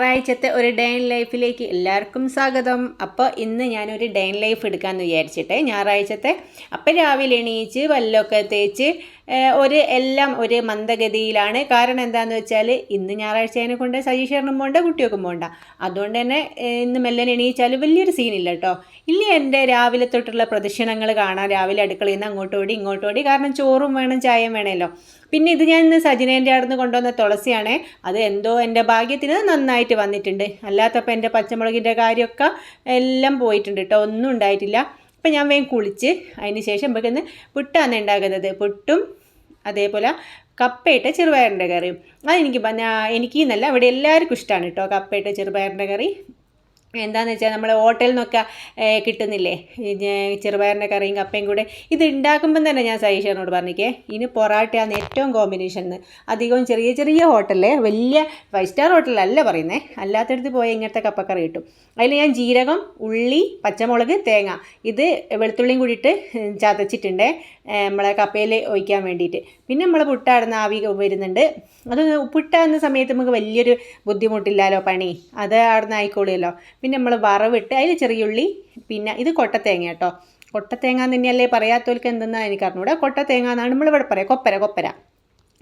ഞായറാഴ്ചത്തെ ഒരു day in ലൈഫിലേക്ക് എല്ലാവർക്കും സ്വാഗതം. അപ്പോൾ ഇന്ന് ഞാനൊരു ഡേ ഇൻ ലൈഫ് എടുക്കാമെന്ന് വിചാരിച്ചിട്ട് ഞായറാഴ്ചത്തെ അപ്പം രാവിലെ എണീച്ച് വല്ലൊക്കെ തേച്ച് ഒരു എല്ലാം ഒരു മന്ദഗതിയിലാണ്. കാരണം എന്താണെന്ന് വെച്ചാൽ ഇന്ന് ഞായറാഴ്ചേനെ കൊണ്ട് സജീഷേറിനും പോകണ്ട കുട്ടിയൊക്കെ പോകണ്ട അതുകൊണ്ട് തന്നെ ഇന്ന് മെല്ലനെ എണീച്ചാൽ വലിയൊരു സീനില്ല കേട്ടോ ഇല്ല എന്റെ രാവിലെ തൊട്ടുള്ള പ്രദക്ഷിണങ്ങൾ കാണാം രാവിലെ അടുക്കളയിൽ നിന്ന് അങ്ങോട്ട് ഓടി ഇങ്ങോട്ട് ഓടി കാരണം ചോറും വേണം ചായയും വേണമല്ലോ. പിന്നെ ഇത് ഞാൻ ഇന്ന് സജിനേന്റെ അടുന്ന് കൊണ്ടുവന്ന തുളസിയാണേ. അത് എന്തോ എന്റെ ഭാഗ്യത്തിന് നന്നായിട്ട് വന്നിട്ടുണ്ട്. അല്ലാത്തപ്പോൾ എന്റെ പച്ചമുളകിന്റെ കാര്യമൊക്കെ എല്ലാം പോയിട്ടുണ്ട് കേട്ടോ ഒന്നും ഉണ്ടായിട്ടില്ല. അപ്പം ഞാൻ വേഗം കുളിച്ച് അതിന് ശേഷം നമുക്കിന്ന് പുട്ടാണ് ഉണ്ടാക്കുന്നത്. പുട്ടും അതേപോലെ കപ്പയിട്ട ചെറുപയറിന്റെ കറിയും അതെനിക്ക് എനിക്ക് എന്നല്ല അവിടെ എല്ലാവർക്കും ഇഷ്ടമാണ് കേട്ടോ കപ്പയിട്ട ചെറുപയറിന്റെ കറി. എന്താണെന്ന് വെച്ചാൽ നമ്മൾ ഹോട്ടലിൽ നിന്നൊക്കെ കിട്ടുന്നില്ലേ? ചെറുപയറിന്റെ കറിയും കപ്പയും കൂടെ. ഇത് ഉണ്ടാക്കുമ്പം തന്നെ ഞാൻ സജീഷനോട് പറഞ്ഞിക്കേ ഇനി പൊറാട്ടയാണ് ഏറ്റവും കോമ്പിനേഷൻ എന്ന് അധികവും ചെറിയ ചെറിയ ഹോട്ടലിലെ വലിയ ഫൈവ് സ്റ്റാർ ഹോട്ടലല്ല പറയുന്നത് അല്ലാത്തടത്ത് പോയാൽ ഇങ്ങനത്തെ കപ്പക്കറി കിട്ടും. അതിൽ ഞാൻ ജീരകം ഉള്ളി പച്ചമുളക് തേങ്ങ. ഇത് വെളുത്തുള്ളിയും കൂടിയിട്ട് ചതച്ചിട്ടുണ്ട് നമ്മളെ കപ്പയിൽ ഒഴിക്കാൻ വേണ്ടിയിട്ട്. പിന്നെ നമ്മൾ പുട്ടാടുന്ന ആവി വരുന്നുണ്ട്. അത് പുട്ടാകുന്ന സമയത്ത് നമുക്ക് വലിയൊരു ബുദ്ധിമുട്ടില്ലല്ലോ പണി? അത് അവിടുന്ന് ആയിക്കോളുമല്ലോ. പിന്നെ നമ്മൾ വറവിട്ട് അതിൽ ചെറിയ ഉള്ളി പിന്നെ ഇത് കൊട്ടത്തേങ്ങ കേട്ടോ. കൊട്ടത്തേങ്ങ തന്നെയല്ലേ പറയാത്തവർക്ക് എന്തെന്നാണ് എനിക്ക് അറിഞ്ഞൂടെ. കൊട്ടത്തേങ്ങ എന്നാണ് നമ്മളിവിടെ പറയാം. കൊപ്പര കൊപ്പര.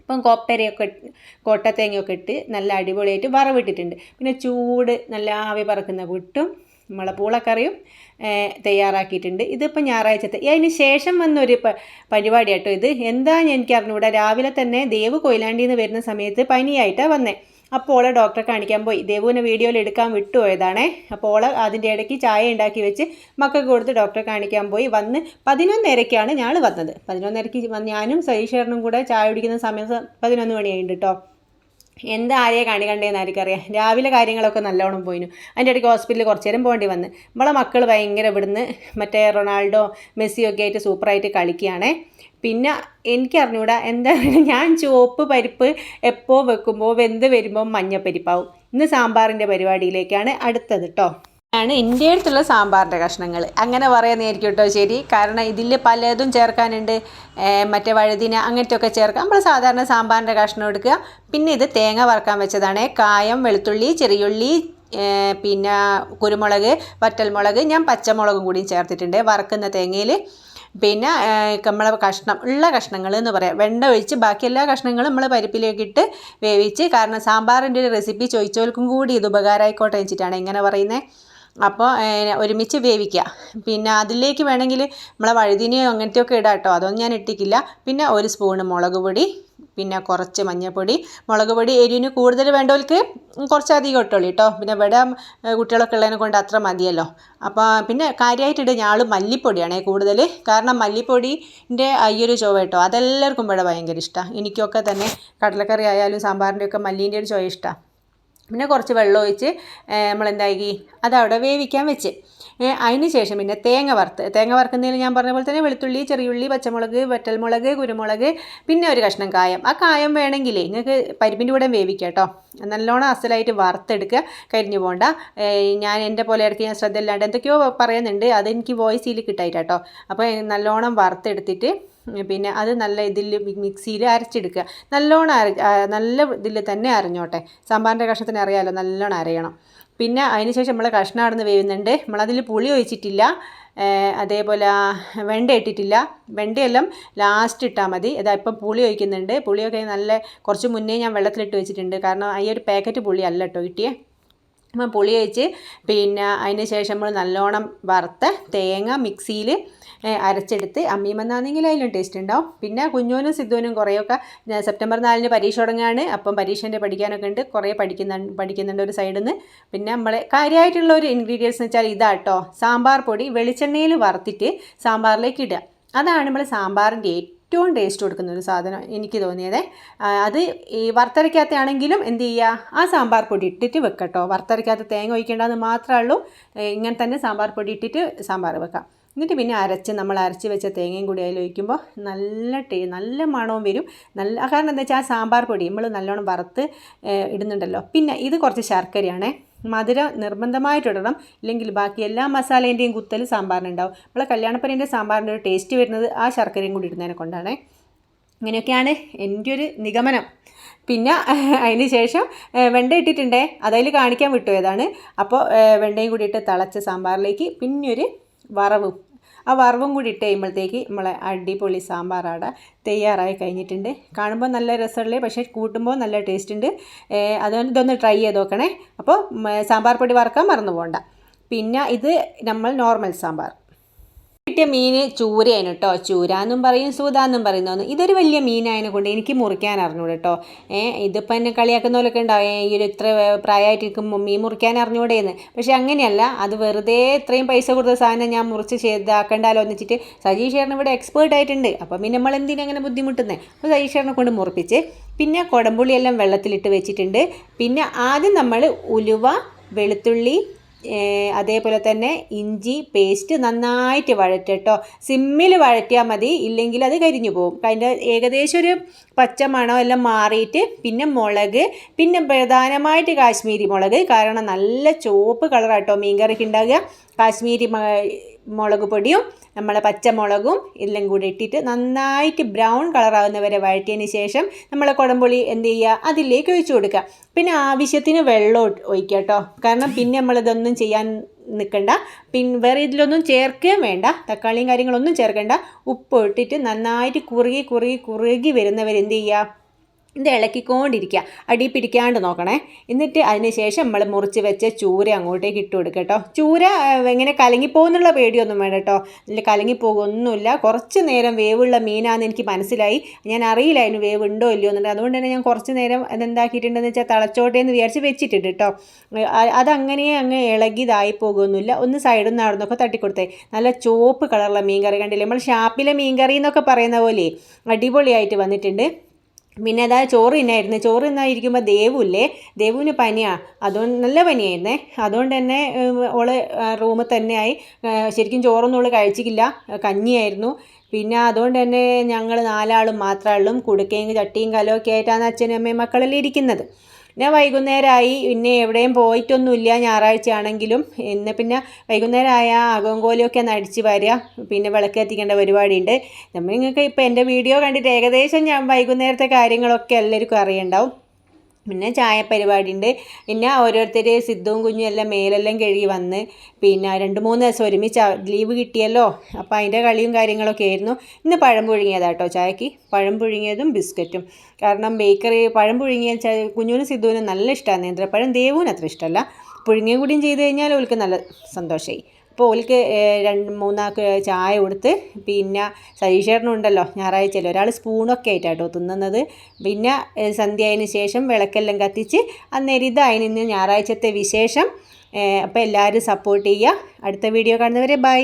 അപ്പം കൊപ്പരയൊക്കെ കൊട്ടത്തേങ്ങയൊക്കെ ഇട്ട് നല്ല അടിപൊളിയായിട്ട് വറവിട്ടിട്ടുണ്ട്. പിന്നെ ചൂട് നല്ല ആവി പറക്കുന്ന പുട്ടും നമ്മളെ പൂളക്കറിയും തയ്യാറാക്കിയിട്ടുണ്ട്. ഇതിപ്പോൾ ഞായറാഴ്ചത്തെ. അതിന് ശേഷം വന്നൊരു പരിപാടി കേട്ടോ ഇത്. എന്താ എനിക്ക് അറിഞ്ഞൂടെ. രാവിലെ തന്നെ ദേവ് കൊയിലാണ്ടിയിൽ നിന്ന് വരുന്ന സമയത്ത് പനിയായിട്ടാണ് വന്നേ. അപ്പോൾ ഓളെ ഡോക്ടറെ കാണിക്കാൻ പോയി. ദേവുവിനെ വീഡിയോയിൽ എടുക്കാൻ വിട്ടുപോയതാണേ അപ്പോൾ ഓളെ അതിന്റെ ഇടയ്ക്ക് ചായ ഉണ്ടാക്കി വെച്ച് മക്കൾക്ക് കൊടുത്ത് ഡോക്ടറെ കാണിക്കാൻ പോയി. വന്ന് പതിനൊന്നരയ്ക്കാണ് ഞങ്ങൾ വന്നത്. പതിനൊന്നരയ്ക്ക് വന്ന് ഞാനും സതീഷേറിനും കൂടെ ചായ കുടിക്കുന്ന സമയം പതിനൊന്ന് മണിയായിട്ടുണ്ട് കേട്ടോ എന്താ ആരെയെ കാണിക്കണ്ടേന്ന് ആർക്കറിയാം. രാവിലെ കാര്യങ്ങളൊക്കെ നല്ലോണം പോയിനു. അതിന്റെ ഇടയ്ക്ക് ഹോസ്പിറ്റലിൽ കുറച്ച് നേരം പോകേണ്ടി വന്ന്. നമ്മളെ മക്കൾ ഭയങ്കര ഇവിടുന്ന് മറ്റേ റൊണാൾഡോ മെസ്സിയൊക്കെ ആയിട്ട് സൂപ്പറായിട്ട് കളിക്കുകയാണേ. പിന്നെ എനിക്കറിഞ്ഞൂടാ എന്താ ഞാൻ ചുവപ്പ് പരിപ്പ് എപ്പോൾ വെക്കുമ്പോൾ വെന്ത് വരുമ്പോൾ മഞ്ഞപ്പരിപ്പാവും. ഇന്ന് സാമ്പാറിന്റെ പരിപാടിയിലേക്കാണ് അടുത്തത് കേട്ടോ ആണ് എന്റെ അടുത്തുള്ള സാമ്പാറിന്റെ കഷ്ണങ്ങൾ അങ്ങനെ പറയുന്നതായിരിക്കും കേട്ടോ ശരി. കാരണം ഇതിൽ പലതും ചേർക്കാനുണ്ട്. മറ്റേ വഴുതിന അങ്ങനത്തെ ഒക്കെ ചേർക്കാം. നമ്മൾ സാധാരണ സാമ്പാറിന്റെ കഷ്ണം എടുക്കുക. പിന്നെ ഇത് തേങ്ങ വറക്കാൻ വെച്ചതാണ്. കായം വെളുത്തുള്ളി ചെറിയുള്ളി പിന്നെ കുരുമുളക് വറ്റൽമുളക് ഞാൻ പച്ചമുളകും കൂടി ചേർത്തിട്ടുണ്ട് വറക്കുന്ന തേങ്ങയിൽ പിന്നെ നമ്മളെ കഷ്ണം ഉള്ള കഷ്ണങ്ങൾ എന്ന് പറയാം. വെണ്ട ഒഴിച്ച് ബാക്കി എല്ലാ കഷ്ണങ്ങളും നമ്മൾ പരിപ്പിലേക്ക് ഇട്ട് വേവിച്ച് കാരണം സാമ്പാറിന്റെ ഒരു റെസിപ്പി ചോദിച്ചവർക്കും കൂടി ഇത് ഉപകാരമായിക്കോട്ടെ വെച്ചിട്ടാണ് ഇങ്ങനെ പറയുന്നത് അപ്പോൾ ഒരുമിച്ച് വേവിക്കുക പിന്നെ അതിലേക്ക് വേണമെങ്കിൽ നമ്മളെ വഴുതിനെയോ അങ്ങനത്തെയൊക്കെ ഇടാം കേട്ടോ. അതൊന്നും ഞാൻ ഇട്ടിക്കില്ല പിന്നെ ഒരു സ്പൂണ് മുളക് പൊടി പിന്നെ കുറച്ച് മഞ്ഞൾപ്പൊടി. മുളക് പൊടി എരിവിന് കൂടുതൽ വേണ്ടവർക്ക് കുറച്ച് അധികം ഇട്ടോളൂ കേട്ടോ. പിന്നെ ഇവിടെ കുട്ടികളൊക്കെ ഉള്ളതിനെ കൊണ്ട് അത്ര മതിയല്ലോ. അപ്പോൾ പിന്നെ കാര്യമായിട്ടിട്ട് ഞാൾ മല്ലിപ്പൊടിയാണ് കൂടുതൽ. കാരണം മല്ലിപ്പൊടിന്റെ അയ്യൊരു ചുവ കേട്ടോ അതെല്ലാവർക്കും ഇവിടെ ഭയങ്കര ഇഷ്ടമാണ് എനിക്കൊക്കെ തന്നെ കടലക്കറി ആയാലും സാമ്പാറിന്റെ ഒക്കെ മല്ലീന്റെ ഒരു ചുവ ഇഷ്ടമാണ് പിന്നെ കുറച്ച് വെള്ളം ഒഴിച്ച് നമ്മളെന്താക്കി? അതവിടെ വേവിക്കാൻ വെച്ച്. അതിന് ശേഷം പിന്നെ തേങ്ങ വറുത്ത്. തേങ്ങ വറുക്കുന്നതിൽ ഞാൻ പറഞ്ഞ പോലെ തന്നെ വെളുത്തുള്ളി ചെറിയുള്ളി പച്ചമുളക് വറ്റൽമുളക് കുരുമുളക് പിന്നെ ഒരു കഷ്ണം കായം. ആ കായം വേണമെങ്കിലേ നിങ്ങൾക്ക് പരിപ്പിന്റെ കൂടെ വേവിക്കാം കേട്ടോ. നല്ലോണം അസലായിട്ട് വറുത്തെടുക്കുക. കരിഞ്ഞു പോകണ്ട ഞാൻ എന്റെ പോലെ ഇടയ്ക്ക് ഞാൻ ശ്രദ്ധ ഇല്ലാണ്ട് എന്തൊക്കെയോ പറയുന്നുണ്ട്. അതെനിക്ക് വോയിസിൽ കിട്ടായിട്ട് കേട്ടോ. അപ്പോൾ നല്ലോണം വറുത്തെടുത്തിട്ട് പിന്നെ അത് നല്ല ഇതിൽ മിക്സിയിൽ അരച്ചെടുക്കുക. നല്ലോണം അര നല്ല ഇതിൽ തന്നെ അരഞ്ഞോട്ടെ. സാമ്പാറിന്റെ കഷ്ണത്തിന് അറിയാമല്ലോ നല്ലോണം അരയണം. പിന്നെ അതിന് ശേഷം നമ്മൾ കഷ്ണം അടന്ന് വേവുന്നുണ്ട്. നമ്മളതിൽ പുളി ഒഴിച്ചിട്ടില്ല. അതേപോലെ വെണ്ട ഇട്ടിട്ടില്ല. വെണ്ടയെല്ലാം ലാസ്റ്റ് ഇട്ടാൽ മതി. ഇതാ ഇപ്പം പുളി ഒഴിക്കുന്നുണ്ട്. പുളിയൊക്കെ നല്ല കുറച്ച് മുന്നേ ഞാൻ വെള്ളത്തിലിട്ട് വെച്ചിട്ടുണ്ട്. കാരണം ഈ ഒരു പാക്കറ്റ് പുളി അല്ല കേട്ടോ കിട്ടിയേ. പുളി ഒഴിച്ച് പിന്നെ അതിന് ശേഷം നമ്മൾ നല്ലോണം വറുത്ത് തേങ്ങ മിക്സിയിൽ അരച്ചെടുത്ത് അമ്മീമെന്നാണെങ്കിൽ അതിലും ടേസ്റ്റ് ഉണ്ടാവും. പിന്നെ കുഞ്ഞോനും സിദ്ധുവിനും കുറേയൊക്കെ സെപ്റ്റംബർ നാലിന് പരീക്ഷ തുടങ്ങുകയാണ് അപ്പം പരീക്ഷേന്റെ പഠിക്കാനൊക്കെ ഉണ്ട്. കുറേ പഠിക്കുന്ന പഠിക്കുന്നുണ്ട് ഒരു സൈഡിൽ നിന്ന് പിന്നെ നമ്മൾ കാര്യമായിട്ടുള്ള ഒരു ഇൻഗ്രീഡിയൻസ് എന്ന് വെച്ചാൽ ഇതാട്ടോ സാമ്പാർ പൊടി വെളിച്ചെണ്ണയിൽ വറുത്തിട്ട് സാമ്പാറിലേക്ക് ഇടുക. അതാണ് നമ്മൾ സാമ്പാറിന്റെ ഏറ്റവും ടേസ്റ്റ് കൊടുക്കുന്ന ഒരു സാധനം എനിക്ക് തോന്നിയത്. അത് ഈ വറുത്തരയ്ക്കാത്തയാണെങ്കിലും എന്ത് ചെയ്യുക? ആ സാമ്പാർ പൊടി ഇട്ടിട്ട് വെക്കട്ടോ വറുത്തരയ്ക്കാത്ത തേങ്ങ ഒഴിക്കേണ്ടതെന്ന് മാത്രമേ ഉള്ളൂ. ഇങ്ങനെ തന്നെ സാമ്പാർ പൊടി ഇട്ടിട്ട് സാമ്പാർ വെക്കാം. എന്നിട്ട് പിന്നെ അരച്ച് നമ്മൾ അരച്ച് വെച്ച തേങ്ങയും കൂടി അതിൽ ഒഴിക്കുമ്പോൾ നല്ല ടേ നല്ല മണവും വരും. നല്ല കാരണം എന്താ വെച്ചാൽ ആ സാമ്പാർ പൊടി നമ്മൾ നല്ലോണം വറുത്ത് ഇടുന്നുണ്ടല്ലോ. പിന്നെ ഇത് കുറച്ച് ശർക്കരയാണേ. മധുരം നിർബന്ധമായിട്ടിടണം. ഇല്ലെങ്കിൽ ബാക്കി എല്ലാ മസാലേന്റെയും കുത്തൽ സാമ്പാറിനുണ്ടാവും നമ്മളെ കല്യാണപ്പരേന്റെ സാമ്പാറിന്റെ ഒരു ടേസ്റ്റ് വരുന്നത് ആ ശർക്കരയും കൂടി ഇടുന്നതിനെ കൊണ്ടാണേ. ഇങ്ങനെയൊക്കെയാണ് എന്റെ ഒരു നിഗമനം. പിന്നെ അതിന് ശേഷം വെണ്ട ഇട്ടിട്ടുണ്ടേ. അതതിൽ കാണിക്കാൻ വിട്ടു ഏതാണ് അപ്പോൾ വെണ്ടയും കൂടി ഇട്ട് തിളച്ച സാമ്പാറിലേക്ക് പിന്നെ ഒരു വറവും. ആ വറവും കൂടി ഇട്ട് കഴിയുമ്പോഴത്തേക്ക് നമ്മളെ അടിപൊളി സാമ്പാറാട തയ്യാറായി കഴിഞ്ഞിട്ടുണ്ട്. കാണുമ്പോൾ നല്ല രസമുള്ളേ പക്ഷേ കൂട്ടുമ്പോൾ നല്ല ടേസ്റ്റ് ഉണ്ട്. അതുകൊണ്ട് ഇതൊന്ന് ട്രൈ ചെയ്ത് നോക്കണേ. അപ്പോൾ സാമ്പാർ പൊടി വറക്കാൻ മറന്നു പോകണ്ട പിന്നെ ഇത് നമ്മൾ നോർമൽ സാമ്പാർ. കിട്ടിയ മീൻ ചൂരയാണ് കേട്ടോ. ചൂര എന്നും പറയും സൂത എന്നും പറയുന്നു ഇതൊരു വലിയ മീനായതിനെ കൊണ്ട് എനിക്ക് മുറിക്കാൻ അറിഞ്ഞൂടെ കേട്ടോ. ഏഹ് ഇതിപ്പോൾ എന്നെ കളിയാക്കുന്ന പോലൊക്കെ ഉണ്ടാവും ഈ ഒരു ഇത്ര പ്രായമായിട്ട് നിൽക്കുമ്പോൾ മീൻ മുറിക്കാൻ അറിഞ്ഞൂടെയെന്ന് പക്ഷെ അങ്ങനെയല്ല അത് വെറുതെ ഇത്രയും പൈസ കൊടുത്ത സാധനം ഞാൻ മുറിച്ച് ചെയ്താക്കണ്ടല്ലോ എന്ന് വെച്ചിട്ട് സജീഷ് ചേട്ടൻ ഇവിടെ എക്സ്പേർട്ട് ആയിട്ടുണ്ട്. അപ്പം പിന്നെ നമ്മൾ എന്തിനാ അങ്ങനെ ബുദ്ധിമുട്ടുന്നത് അപ്പോൾ സജീഷ് ചേട്ടനെ കൊണ്ട് മുറിപ്പിച്ച് പിന്നെ കുടമ്പുള്ളിയെല്ലാം വെള്ളത്തിലിട്ട് വെച്ചിട്ടുണ്ട്. പിന്നെ ആദ്യം നമ്മൾ ഉലുവ വെളുത്തുള്ളി അതേപോലെ തന്നെ ഇഞ്ചി പേസ്റ്റ് നന്നായിട്ട് വഴറ്റട്ടോ. സിമ്മിൽ വഴറ്റിയാൽ മതി ഇല്ലെങ്കിൽ അത് കരിഞ്ഞു പോകും. അതിന്റെ ഏകദേശം ഒരു പച്ച മണം എല്ലാം മാറിയിട്ട് പിന്നെ മുളക് പിന്നെ പ്രധാനമായിട്ട് കാശ്മീരി മുളക്. കാരണം നല്ല ചുവപ്പ് കളറാട്ടോ മീൻകറിക്ക് ഉണ്ടാകുക കാശ്മീരി മുളക് പൊടിയും നമ്മളെ പച്ചമുളകും എല്ലാം കൂടി ഇട്ടിട്ട് നന്നായിട്ട് ബ്രൗൺ കളറാവുന്ന വരെ വഴറ്റിയതിന് ശേഷം നമ്മളെ കുടംപുളി എന്ത് ചെയ്യുക? അതിലേക്ക് ഒഴിച്ചു കൊടുക്കുക. പിന്നെ ആവശ്യത്തിന് വെള്ളം ഒഴിക്കുക കേട്ടോ. കാരണം പിന്നെ നമ്മളിതൊന്നും ചെയ്യാൻ നിൽക്കണ്ട. പിന്നെ വേറെ ഇതിലൊന്നും ചേർക്കുകയും വേണ്ട. തക്കാളിയും കാര്യങ്ങളൊന്നും ചേർക്കണ്ട. ഉപ്പ് ഇട്ടിട്ട് നന്നായിട്ട് കുറുകി കുറുകി കുറുകി വരുന്നവരെന്ത് ചെയ്യുക? ഇത് ഇളക്കിക്കൊണ്ടിരിക്കുക അടി പിടിക്കാണ്ട് നോക്കണേ. എന്നിട്ട് അതിന് ശേഷം നമ്മൾ മുറിച്ച് വെച്ച ചൂര അങ്ങോട്ടേക്ക് ഇട്ട് കൊടുക്കുക കേട്ടോ ചൂര എങ്ങനെ കലങ്ങിപ്പോകുന്നുള്ള പേടിയൊന്നും വേണ്ട കേട്ടോ ഇതിൽ കലങ്ങിപ്പോകൊന്നുമില്ല. കുറച്ച് നേരം വേവുള്ള മീനാന്ന് എനിക്ക് മനസ്സിലായി. ഞാൻ അറിയില്ല അതിന് വേവ് ഉണ്ടോ ഇല്ലയോ എന്നുണ്ട്. അതുകൊണ്ട് തന്നെ ഞാൻ കുറച്ച് നേരം അതെന്താക്കിയിട്ടുണ്ടെന്ന് വെച്ചാൽ തളച്ചോട്ടെ എന്ന് വിചാരിച്ച് വെച്ചിട്ടുണ്ട് കേട്ടോ അതങ്ങനെ അങ്ങ് ഇളകിയതായി പോകുന്നില്ല. ഒന്ന് സൈഡിൽ നിന്ന് അവിടെ നിന്നൊക്കെ തട്ടിക്കൊടുത്തേ. നല്ല ചുവപ്പ് കളറുള്ള മീൻ കറി കണ്ടില്ലേ? നമ്മൾ ഷാപ്പിലെ മീൻ കറി എന്നൊക്കെ പറയുന്ന പോലെ അടിപൊളിയായിട്ട് വന്നിട്ടുണ്ട്. പിന്നെ അതാ ചോറ് തിന്നായിരുന്നു. ചോറ് തിന്നായിരിക്കുമ്പോൾ ദേവുല്ലേ? ദേവുവിന് പനിയാണ് അതുകൊണ്ട് നല്ല പനിയായിരുന്നേ? അതുകൊണ്ട് തന്നെ ഓൾ ഓൾ റൂമിൽ തന്നെയായി ശരിക്കും ചോറൊന്നും ഓൾ കഴിച്ചിട്ടില്ല കഞ്ഞിയായിരുന്നു. പിന്നെ അതുകൊണ്ട് തന്നെ ഞങ്ങൾ നാലാളും മാത്രമുള്ളൂ കുടുക്കയും ചട്ടിയും കലമൊക്കെ ആയിട്ടാണ് അച്ഛനും അമ്മയും മക്കളെല്ലാം ഇരിക്കുന്നത്. പിന്നെ വൈകുന്നേരമായി പിന്നെ എവിടെയും പോയിട്ടൊന്നുമില്ല ഞായറാഴ്ചയാണെങ്കിലും. ഇന്ന് പിന്നെ വൈകുന്നേരമായ അകവും കോലിയൊക്കെ ഒന്ന് അടിച്ച് വരിക പിന്നെ വിളക്ക് കത്തിക്കേണ്ട പരിപാടിയുണ്ട്. നമ്മൾ നിങ്ങൾക്ക് ഇപ്പോൾ എന്റെ വീഡിയോ കണ്ടിട്ട് ഏകദേശം ഞാൻ വൈകുന്നേരത്തെ കാര്യങ്ങളൊക്കെ എല്ലാവർക്കും അറിയണ്ടാവും പിന്നെ ചായ പരിപാടി ഉണ്ട് പിന്നെ ഓരോരുത്തർ സിദ്ധവും കുഞ്ഞും എല്ലാം മേലെല്ലാം കഴുകി വന്ന് പിന്നെ രണ്ട് മൂന്ന് ദിവസം ഒരുമിച്ച് ലീവ് കിട്ടിയല്ലോ. അപ്പോൾ അതിന്റെ കളിയും കാര്യങ്ങളൊക്കെ ആയിരുന്നു. ഇന്ന് പഴം പുഴുങ്ങിയതാട്ടോ ചായക്ക്. പഴം പുഴുങ്ങിയതും ബിസ്ക്കറ്റും. കാരണം ബേക്കറി പഴം പുഴുങ്ങിയ ചാ കുഞ്ഞുവിനും സിദ്ധുവിനും നല്ല ഇഷ്ടമാണ് നേന്ത്രപ്പഴം ദേവുവിന് അത്ര ഇഷ്ടമല്ല പുഴുങ്ങിയ കൂടിയും ചെയ്ത് കഴിഞ്ഞാൽ അവൾക്ക് നല്ല സന്തോഷമായി അപ്പോൾ ഓൾക്ക് രണ്ട് മൂന്നാൾക്ക് ചായ കൊടുത്ത് പിന്നെ സതീഷേട്ടനും ഞായറാഴ്ചയിൽ ഒരാൾ സ്പൂണൊക്കെ ആയിട്ടാട്ടോ തിന്നുന്നത്. പിന്നെ സന്ധ്യയതിന് ശേഷം വിളക്കെല്ലാം കത്തിച്ച് അന്നേരം ഇതായി ഇന്ന് ഞായറാഴ്ചത്തെ വിശേഷം. അപ്പോൾ എല്ലാവരും സപ്പോർട്ട് ചെയ്യുക. അടുത്ത വീഡിയോ കാണുന്നവരെ ബൈ.